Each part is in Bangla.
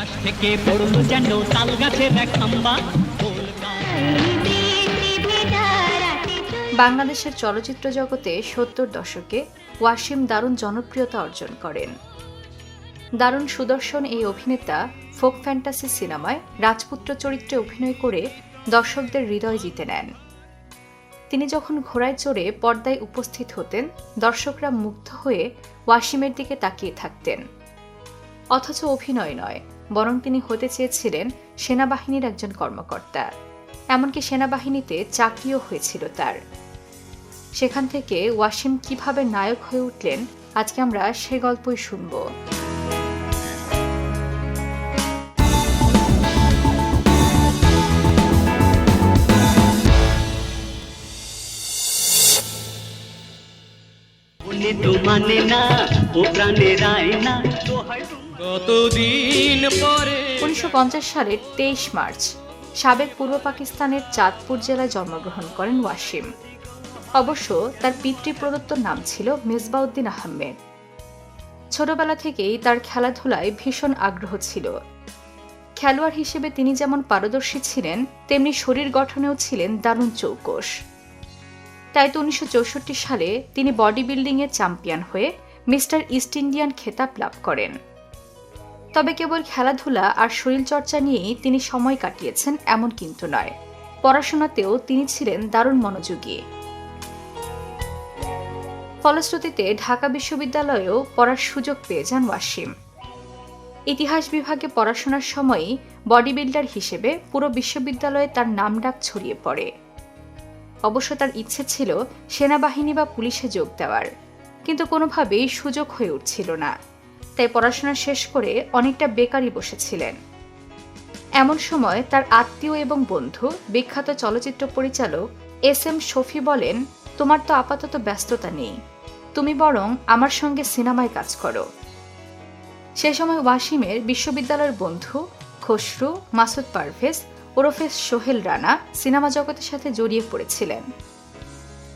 আকাশ থেকে পড়ল যেন তাল গাছের এক খাম্বা। বাংলাদেশের চলচ্চিত্র জগতে সত্তর দশকে ওয়াসিম দারুণ জনপ্রিয়তা অর্জন করেন। দারুণ সুদর্শন এই অভিনেতা ফোক ফ্যান্টাসি সিনেমায় রাজপুত্র চরিত্রে অভিনয় করে দর্শকদের হৃদয় জিতে নেন। তিনি যখন ঘোড়ায় চড়ে পর্দায় উপস্থিত হতেন, দর্শকরা মুগ্ধ হয়ে ওয়াসিমের দিকে তাকিয়ে থাকতেন। অথচ অভিনয় নয় বরং তিনি হতে চেয়েছিলেন সেনাবাহিনীর একজন কর্মকর্তা। এমনকি সেনাবাহিনীতে চাকরিও হয়েছিল তার। সেখান থেকে ওয়াসিম কীভাবে নায়ক হয়ে উঠলেন, আজকে আমরা সে গল্পই শুনব। তো মানে না ও প্রাণের আয়না দোহাই তোমার কতদিন পরে? উনিশশো সালের তেইশ মার্চ সাবেক পূর্ব পাকিস্তানের চাঁদপুর জেলায় জন্মগ্রহণ করেন ওয়াসিম। অবশ্য তার পিতৃ প্রদত্ত নাম ছিল মেজবাউদ্দিন আহমেদ। ছোটবেলা থেকেই তার খেলাধুলায় ভীষণ আগ্রহ ছিল। খেলোয়াড় হিসেবে তিনি যেমন পারদর্শী ছিলেন তেমনি শরীর গঠনেও ছিলেন দারুণ চৌকস তাই তো উনিশশো চৌষট্টি সালে তিনি বডি বিল্ডিংয়ে চ্যাম্পিয়ন হয়ে মিস্টার ইস্ট ইন্ডিয়ান খেতাব লাভ করেন। তবে কেবল খেলাধুলা আর শরীরচর্চা নিয়েই তিনি সময় কাটিয়েছেন এমন কিন্তু নয়। পড়াশোনাতেও তিনি ছিলেন দারুণ মনোযোগী। ফলশ্রুতিতে ঢাকা বিশ্ববিদ্যালয়েও পড়ার সুযোগ পেয়ে যান ওয়াসিম। ইতিহাস বিভাগে পড়াশোনার সময়ই বডি বিল্ডার হিসেবে পুরো বিশ্ববিদ্যালয়ে তার নামডাক ছড়িয়ে পড়ে। অবশ্য তার ইচ্ছে ছিল সেনাবাহিনী বা পুলিশে যোগ দেওয়ার। কিন্তু কোনোভাবেই সুযোগ হয়ে উঠছিল না। তাই পড়াশোনা শেষ করে অনেকটা বেকারই বসেছিলেন। এমন সময় তার আত্মীয় এবং বন্ধু, বিখ্যাত চলচ্চিত্র পরিচালক এস এম শফি বলেন, তোমার তো আপাতত ব্যস্ততা নেই। তুমি বরং আমার সঙ্গে সিনেমায় কাজ করো। সে সময় ওয়াসিমের বিশ্ববিদ্যালয়ের বন্ধু খসরু মাসুদ পারভেজ ওরফে সোহেল রানা সিনেমা জগতের সাথে জড়িয়ে পড়েছিলেন।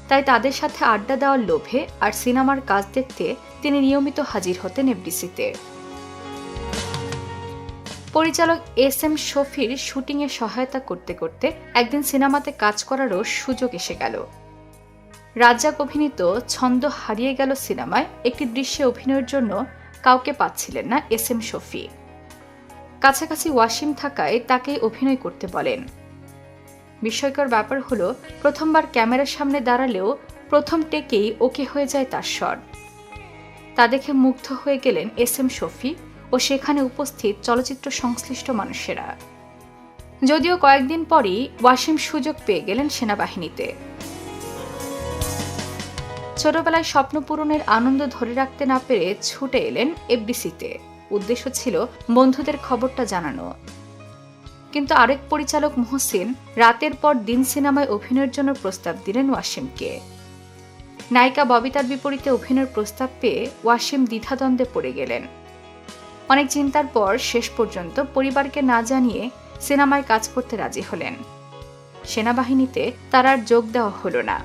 তাই তাদের সাথে আড্ডা দেওয়ার লোভে আর সিনেমার কাজ দেখতে তিনি নিয়মিত হাজির হতেন এফডিসিতে। পরিচালক এস এম শফির শুটিংয়ে সহায়তা করতে করতে একদিন সিনেমাতে কাজ করারও সুযোগ এসে গেল। রাজ্জাক অভিনীত ছন্দ হারিয়ে গেল সিনেমায় একটি দৃশ্যে অভিনয়ের জন্য কাউকে পাচ্ছিলেন না এস এম শফি। কাছাকাছি ওয়াসিম থাকায় তাকে অভিনয় করতে বলেন। বিস্ময়কর ব্যাপার হলো, প্রথমবার ক্যামেরার সামনে দাঁড়ালেও প্রথম টেকেই ওকে হয়ে যায় তার স্বর। তা দেখে মুগ্ধ হয়ে গেলেন এস এম শফি ও সেখানে উপস্থিত চলচ্চিত্র সংশ্লিষ্ট মানুষেরা। যদিও কয়েকদিন পরই ওয়াসিম সুযোগ পেয়ে গেলেন সেনাবাহিনীতে। ছোটবেলায় স্বপ্ন পূরণের আনন্দ ধরে রাখতে না পেরে ছুটে এলেন এফডিসিতে। উদ্দেশ্য ছিল বন্ধুদের খবরটা জানানো। কিন্তু আরেক পরিচালক মোহসিন রাতের পর দিন সিনেমায় অভিনয়ের জন্য প্রস্তাব দিলেন ওয়াসিমকে। নায়িকা ববিতার বিপরীতে অভিনয়ের প্রস্তাব পেয়ে ওয়াসিম দ্বিধাদ্বন্দ্বে পড়ে গেলেন। অনেক চিন্তার পর শেষ পর্যন্ত পরিবারকে না জানিয়ে সিনেমায় কাজ করতে রাজি হলেন। সেনাবাহিনীতে তার আর যোগ দেওয়া হলো না।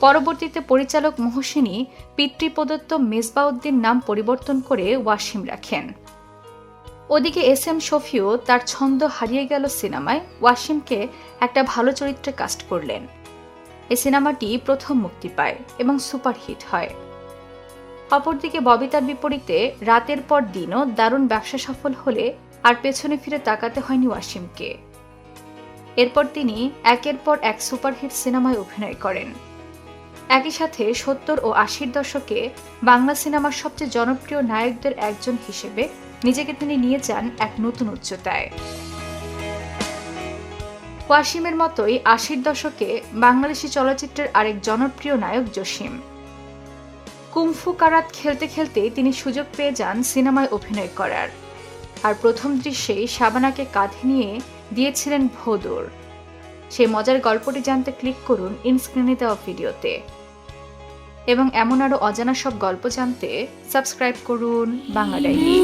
পরবর্তীতে পরিচালক মোহসিনী পিতৃপ্রদত্ত মেজবাউদ্দিন নাম পরিবর্তন করে ওয়াসিম রাখেন। ওদিকে এস এম শফিও তার ছন্দ হারিয়ে গেল সিনেমায় ওয়াসিমকে একটা ভালো চরিত্রে কাস্ট করলেন। এই সিনেমাটি প্রথম মুক্তি পায় এবং সুপারহিট হয়। অপরদিকে ববিতার বিপরীতে রাতের পর দিনও দারুণ ব্যবসা সফল হলে আর পেছনে ফিরে তাকাতে হয়নি ওয়াসিমকে। এরপর তিনি একের পর এক সুপারহিট সিনেমায় অভিনয় করেন। একই সাথে সত্তর ও আশির দশকে বাংলা সিনেমার সবচেয়ে জনপ্রিয় নায়কদের একজন হিসেবে নিজেকে তিনি নিয়ে যান এক নতুন উচ্চতায়। ওয়াসিমের মতোই আশির দশকে বাংলাদেশি চলচ্চিত্রের আরেক জনপ্রিয় নায়ক জসিম। কুমফু কারাত খেলতে খেলতে তিনি সুযোগ পেয়ে যান সিনেমায় অভিনয় করার। আর প্রথম দৃশ্যেই শাবানাকে কাঁধে নিয়ে দিয়েছিলেন ভোদর। সেই মজার গল্পটি জানতে ক্লিক করুন ইনস্ক্রিনে দেওয়া ভিডিওতে। এবং এমন আরও অজানা সব গল্প জানতে সাবস্ক্রাইব করুন বাংলা ডায়েরি।